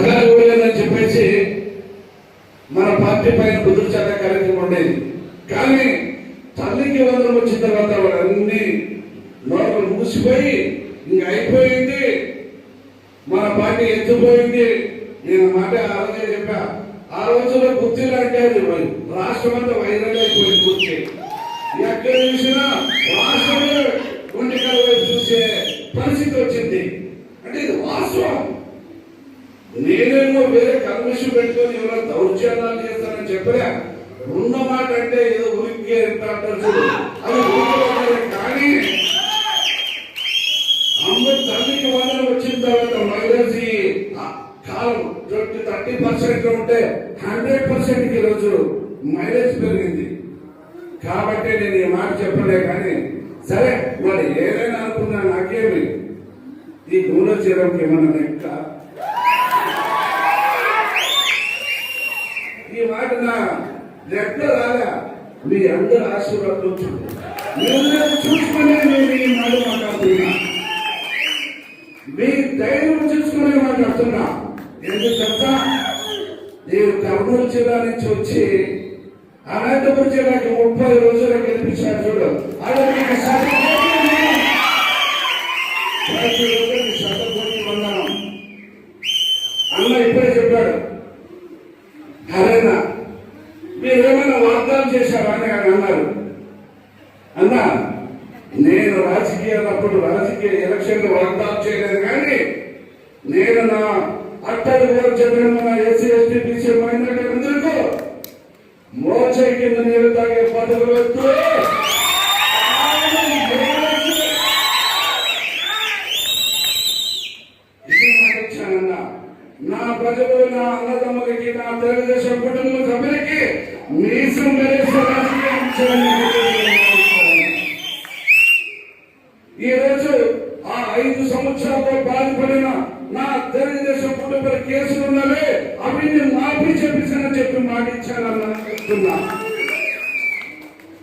అని చెప్పేసి మన పార్టీ పైన బుద్ధులు చట్ట కార్యక్రమం ఉండేది కానీ తల్లికి వందరం వచ్చిన తర్వాత వాళ్ళన్ని లోపల మూసిపోయి ఇంక అయిపోయింది. మన పార్టీ ఎత్తుపోయింది. నేను మాట ఆ రోజే చెప్పా. ఆ రోజుల్లో గుర్తులు అంటే రాష్ట్రం అంతా వైరల్ అయిపోయింది గుర్తి ఎక్కడ చూసినా ఉన్న మాట అంటే ఏదో ఉరికి అంటారు చూడు. అది ఉరికి కానీ అమృత్ తల్లికి వందలు వచ్చిన తర్వాత మైలేజ్ కాలం ట్వంటీ థర్టీ పర్సెంట్ ఉంటే హండ్రెడ్ పర్సెంట్ ఈ రోజు మైలేజ్ పెరిగింది. కాబట్టి నేను ఈ మాట చెప్పలే కానీ సరే మరి ఏదైనా అనుకున్నా నాకేమి? ఈ నూనె చేయడానికి ఏమన్నా లెక్క? ఈ మాట నా లెక్క రాగా మీ అందరి ఆశీర్వాదం మీరు చూసుకునే నేను ఈ మాట మాట్లాడుతున్నా. మీ ధైర్యం చూసుకునే మాట్లాడుతున్నా ఎందుకు చెప్తా? నేను కర్నూలు జిల్లా నుంచి వచ్చి అనంతపురం జిల్లాకి ముప్పై రోజులు గెలిపించాను చూడు. అలా మీకు శతకోటి వందనం. అన్న ఇప్పుడే చెప్పాడు. హరేనా. మీరు ఏమైనా వాగ్దానం చేశారా అని ఆయన అన్నారు. అన్నా నేను రాజకీయాలు అప్పుడు రాజకీయ ఎలక్షన్ వాగ్దానం చేయలేదు కానీ నేను నా అట్టడి కూడా చెప్పిన నా ఎస్సీ ఎస్టీ బీసీ మైనార్టీ అందరికీ మోచ కింద నీరు తాగే పదవులు వస్తూ ఇది మాట ఇచ్చానన్నా నా ప్రజలు నా అన్నదమ్ములకి నా తెలుగుదేశం కుటుంబ సభ్యులకి మీసం గణేశ్వర ఈరోజు ఈ రోజు ఆ ఐదు సంవత్సరాలతో బాధపడిన నా తెలుగుదేశం కుటుంబ కేసులు ఉన్నవే అవి నేను మాఫీ చెప్పేసానని చెప్పి మాట ఇచ్చానన్న చెప్తున్నా.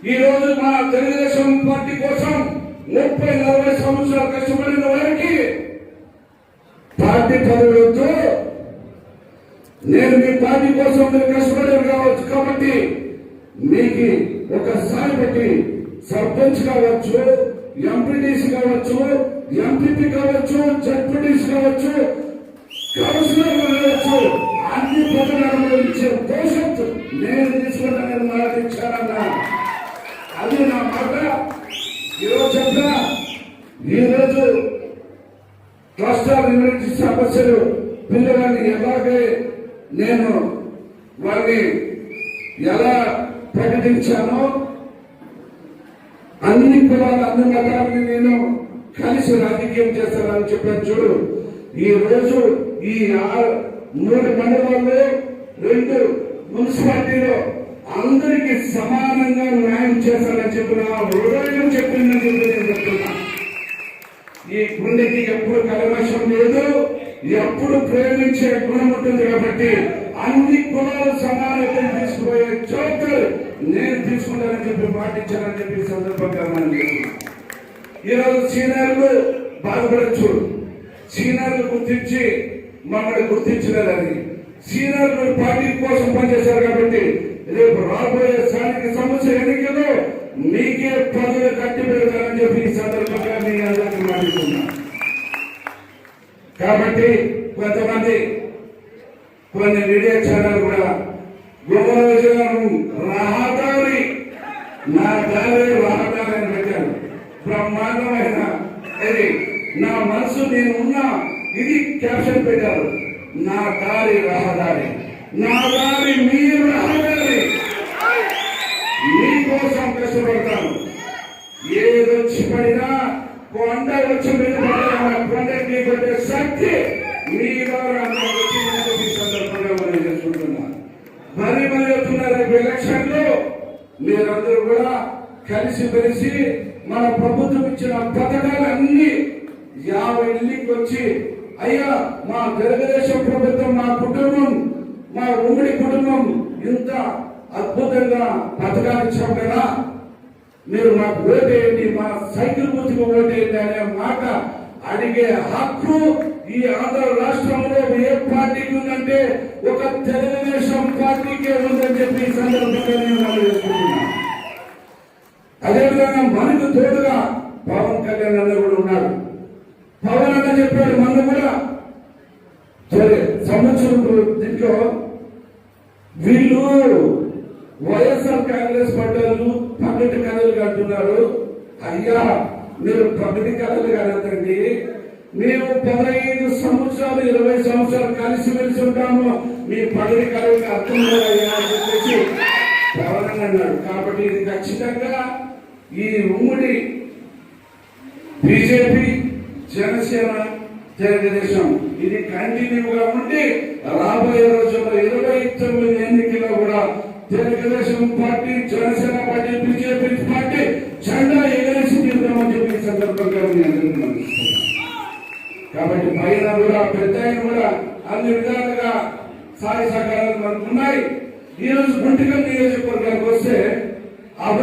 ఈ రోజు మా తెలుగుదేశం పార్టీ కోసం ముప్పై నలభై సంవత్సరాలు కష్టపడిన వారికి పార్టీ పదవులతో నేను మీ పార్టీ కోసం మీరు కష్టపడారు కావచ్చు కాబట్టి మీకు ఒకసారి పెట్టి సర్పంచ్ కావచ్చు ఎంపీటీసీ కావచ్చు ఎంపీపీ కావచ్చు జడ్పీటీసీ కావచ్చు కౌన్సిలర్ కావచ్చు అన్ని ప్రజలు ఇచ్చే భవిష్యత్తు నేను తీసుకుంటానని మాట ఇచ్చానన్నా. అది నా మాట. ఈరోజు చెప్తా ఈరోజు రాష్ట్రాల గురించి సమస్యలు పిల్లలని ఎలాగే నేను వారిని ఎలా ప్రకటించాను అన్ని కులాలు అన్ని మతాలని నేను కలిసి రాజకీయం చేస్తానని చెప్పాను చూడు. ఈ రోజు ఈ మూడు మండలాల్లో రెండు మున్సిపాలిటీలో అందరికి సమానంగా న్యాయం చేస్తానని చెప్పిన హృదయం చెప్పిందని చెప్పి నేను చెప్తున్నా. ఈ గుండెకి ఎప్పుడు కలవశం లేదు ఎప్పుడు ప్రేమించే గుణం ఉంటుంది కాబట్టి అన్ని కులాలు సమానతను తీసుకుపోయే చోటు నేను తీసుకుంటానని చెప్పి పాటించానని చెప్పి సందర్భంగా మనం ఈరోజు సీనియర్లు బాధపడచ్చు. సీనియర్లు గుర్తించి మమ్మల్ని గుర్తించలేదని సీనియర్లు పార్టీ కోసం పనిచేశారు కాబట్టి రేపు రాబోయే స్థానిక సమస్య ఎన్నికల్లో మీకే పదవులు కట్టి పెడతారని చెప్పి ఈ సందర్భంగా మీ అందరికీ మాట్లాడుతున్నా కాబట్టి కొంతమంది కొన్ని మీడియా ఛానల్ కూడా గోవరాజు రహదారి నా దారి రహదారి అని పెట్టారు. బ్రహ్మాండమైన ఇది. నా మనసు నేను ఉన్నా ఇది క్యాప్షన్ పెట్టారు. నా దారి రహదారి. నా దారి మీ రహదారి. మీకోసం కష్టపడతాను. ఏదొచ్చి పడినా కొండ వచ్చి మీద కొండ శక్తి మీ ద్వారా నాకు వచ్చిందని సందర్భంగా మనం చేసుకుంటున్నా మరి మరి చెప్తున్నారు రేపు ఎలక్షన్లో మీరందరూ కూడా కలిసి మెలిసి మన ప్రభుత్వం ఇచ్చిన పథకాలన్నీ యాభై ఇళ్ళకి వచ్చి అయ్యా మా తెలుగుదేశం ప్రభుత్వం మా కుటుంబం మా ఉమ్మడి కుటుంబం ఇంత అద్భుతంగా పథకాలు ఇచ్చాం కదా. మీరు మాకు ఓటేయండి మా సైకిల్ గుర్తుకు ఓటేయండి అనే మాట అడిగే హక్కు ఈ ఆంధ్ర రాష్ట్రంలో ఏ పార్టీకి ఉందంటే ఒక తెలుగుదేశం పార్టీకే ఉందని చెప్పి ఈ సందర్భంగా నేను చేసుకుంటున్నా అదేవిధంగా మనకు తోడుగా పవన్ కళ్యాణ్ అన్న కూడా ఉన్నాడు పవన్ అన్న చెప్పాడు మన కూడా సరే సంవత్సరం దీంట్లో వీళ్ళు వైఎస్ఆర్ కాంగ్రెస్ పడ్డారు పగటి కథలు కంటున్నారు అయ్యా మీరు పగటి కథలు కదండి. మేము పదహైదు సంవత్సరాలు ఇరవై సంవత్సరాలు కలిసి మెలిసి ఉంటాము. మీ పదవి కథలకు అర్థం లేదయ్యా అని చెప్పేసి పవన్ అన్నాడు కాబట్టి ఇది ఖచ్చితంగా ఈ ఉమ్మడి బీజేపీ జనసేన తెలుగుదేశం ఇది కంటిన్యూగా ఉండి రాబోయే రోజుల్లో ఇరవై తొమ్మిది ఎన్నికల్లో కూడా Telugu Desam party Janasena party BJP party జెండా ఎగరేసి తీరుతామని చెప్పి సందర్భంగా నేను అందరికీ కాబట్టి పైన కూడా పెద్ద కూడా అన్ని విధాలుగా సాయ సహకారాలు మనకు ఉన్నాయి. ఈ రోజు గుంటికల్ నియోజకవర్గానికి వస్తే